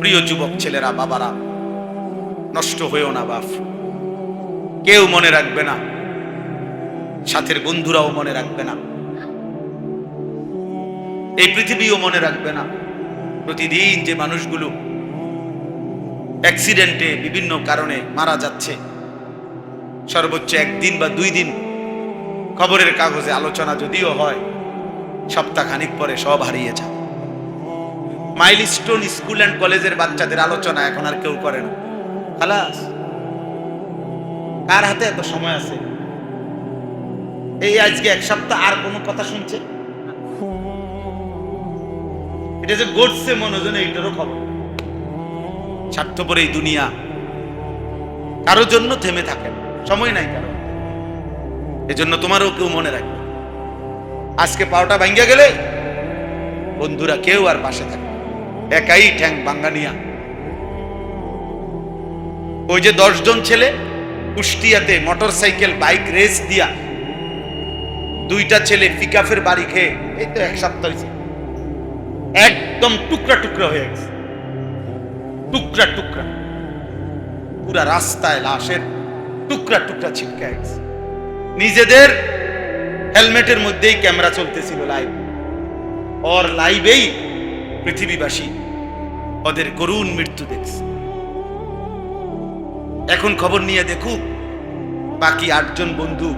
প্রিয় যুবক ছেলেরা, বাবারা, নষ্ট হয়েও না বাপ। কেউ মনে রাখবে না, সাথের বন্ধুরাও মনে রাখবে না। এই পৃথিবীও মনে রাখবে না, প্রতিদিন যে মানুষগুলো অ্যাক্সিডেন্টে বিভিন্ন কারণে মারা যাচ্ছে, সর্বোচ্চ একদিন বা দুই দিন খবরের কাগজে আলোচনা যদিও হয়, সপ্তাহখানিক পরে সব হারিয়ে যায়। মাইলস্টোন স্কুল অ্যান্ড কলেজের বাচ্চাদের আলোচনা এখন আর কেউ করে না। খালাস, কার হাতে এত সময় আছে? এই আজকে এক সপ্তাহ আর কোনো কথা শুনছে? এটা যে ঘটছে মনোজনে এইটারও খবর। স্বার্থপর এই দুনিয়া কারোর জন্য থেমে থাকে। সময় নাই কারও। এজন্য তোমারও কেউ মনে রাখবে আজকে পাওটা ভাঙ্গা গেলে বন্ধুরা কেউ আর পাশে থাকে না। একাই ঠ্যাং বাঙ্গানিয়া। ওই যে দশজন ছেলে কুষ্টিয়াতে মোটর সাইকেল বাইক রেস দিয়া দুইটা ছেলে পিকাফের বাড়ি খেয়ে, এই তো এক সপ্তাহ একদম টুকরা টুকরা হয়ে গেছে। টুকরা টুকরা। পুরা রাস্তায় লাশের টুকরা টুকরা ছিটকে গেছে। নিজেদের হেলমেটের মধ্যেই ক্যামেরা চলতেছিল লাইভ ওর লাইভেই পৃথিবীবাসী, ওদের করুণ মৃত্যু দেখছে। এখন খবর নিয়ে দেখুক, বাকি আটজন বন্ধু,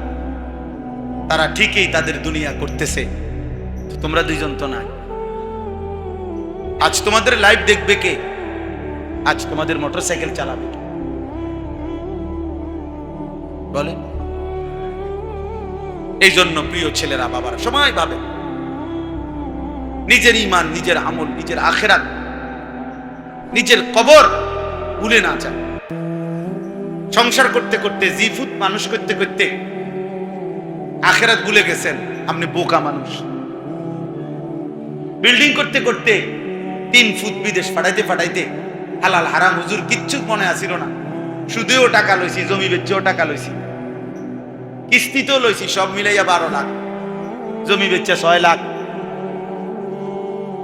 তারা ঠিকই তাদের দুনিয়া করতেছে। তোমরা দুইজন তো নাই। আজ তোমাদের লাইভ দেখবে কে? আজ তোমাদের মোটরসাইকেল চালাবে বলে? এই জন্য প্রিয় ছেলেরা, বাবারা সময় ভাবে। নিজের ইমান নিজের আমল, নিজের আখেরাত, নিজের কবর ভুলে না যায় সংসার করতে করতে, জিফুত মানুষ করতে করতে আখেরাত ভুলে গেছেন, আপনি বোকা মানুষ। বিল্ডিং করতে করতে তিন ফুট বিদেশ ফাটাইতে ফাটাইতে হালাল, হারাম হুজুর কিচ্ছু মনে আসিল না। সুদেও টাকা লইছি, জমি বেচেও টাকা লইছি, কিস্তিতেও লইছি, সব মিলাইয়া বারো লাখ, জমি বেচে ছয় লাখ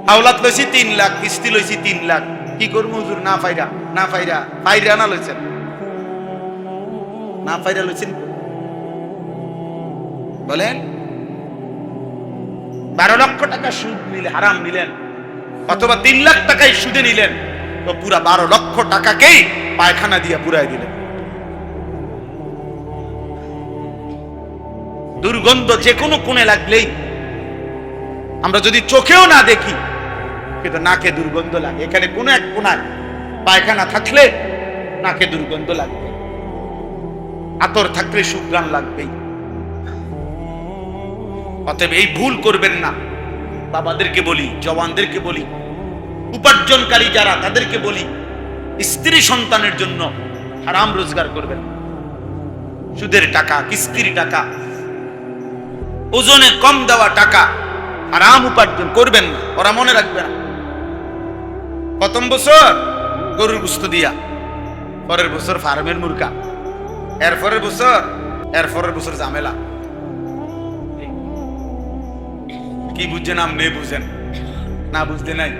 হাওলাত লইছি তিন লাখ, কিস্তি লইছি তিন লাখ। কি করব হুজুর? না ফাইরা না ফাইরা। ফাইরা না লইছেন না ফাইরা লইছেন বলেন? বারো লক্ষ টাকা সুদ নিলে, হারাম নিলেন। অথবা তিন লাখ টাকাই সুদে নিলেন। তো পুরা বারো লক্ষ টাকাকেই পায়খানা দিয়ে পুরাই দিলেন। দুর্গন্ধ যে কোনো কোণে লাগলেই আমরা যদি চোখেও না দেখি কিন্তু নাকে দুর্গন্ধ লাগে। এখানে কোনো এক কোনায় পায়খানা থাকলে নাকে দুর্গন্ধ লাগবে। আতর থাকলে সুগ্রাণ লাগবেই। অতএব এই ভুল করবেন না। বাবাদেরকে বলি, জওয়ানদেরকে বলি, উপার্জনকারী যারা, তাদেরকে বলি, স্ত্রী সন্তানের জন্য হারাম রোজগার করবেন। সুদের টাকা, কিস্তির টাকা, ওজনে কম দেওয়া টাকা, হারাম উপার্জন করবেন না। ওরা মনে রাখবে না। প্রথম বছর গরুর গুস্ত দিয়া, পরের বছর ফার্মের মুরগা এর পরের বছর এর পরের বছর ঝামেলা। কি বুঝছেন আপনি বুঝেন? না বুঝতে নাই?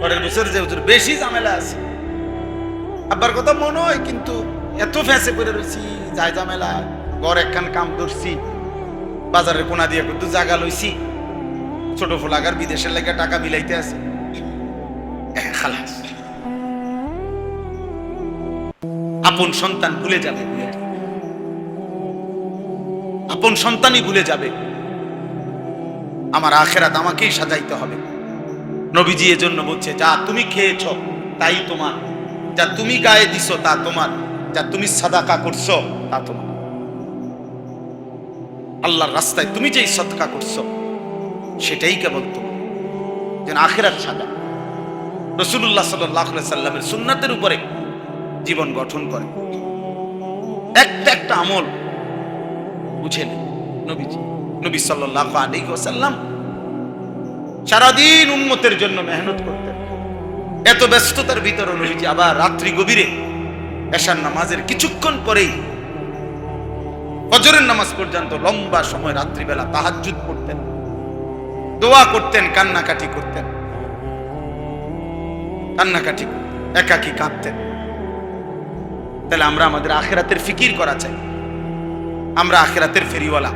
পরের বছর যে হুজুর বেশি ঝামেলা আছে। আব্বার কথা মনে হয়, কিন্তু এত ফ্যাসে করে রয়েছি যাই ঝামেলা, ঘর একখান কাম করছি বাজারের কোনা দিয়ে কিন্তু জায়গা লইছি। ছোট ফোলাগার বিদেশের লেগে টাকা মিলাইতে আছে। খালাস। আপন সন্তান ভুলে যাবে আপন সন্তানই ভুলে যাবে। আমার আখেরাত আমাকেই সাজাইতে হবে। নবীজি এজন্য বলছে, যা তুমি খেয়েছ, তাই তোমার। যা তুমি গায়ে দিছো, তা তোমার। যা তুমি সাদাকা করছ, তা তোমার। আল্লাহর রাস্তায় তুমি যেই সদকা করছ সেটাই কেবল তোমার যেন আখেরাত সাজা। রসুল্লাহ সাল্লাহ সাল্লামের সুন্নাতের উপরে জীবন গঠন করে। একটা একটা আমল বুঝে নেন নবীজি, নবী সাল্লাহ আলী ওসাল্লাম সারাদিন উন্মতের জন্য মেহনত করতেন। এত ব্যস্ততার ভিতরে নবীজি আবার রাত্রি গভীরে এশার নামাজের কিছুক্ষণ পরেই ফজরের নামাজ পর্যন্ত লম্বা সময় রাত্রিবেলা তাহাজ্জুদ পড়তেন। দোয়া করতেন, কান্নাকাটি করতেন। কান্নাকাটি, একাকি কাঁদতেন। তাহলে আমরা আমাদের আখেরাতের ফিকির করা চাই। আমরা আখেরাতের ফেরিওয়ালা।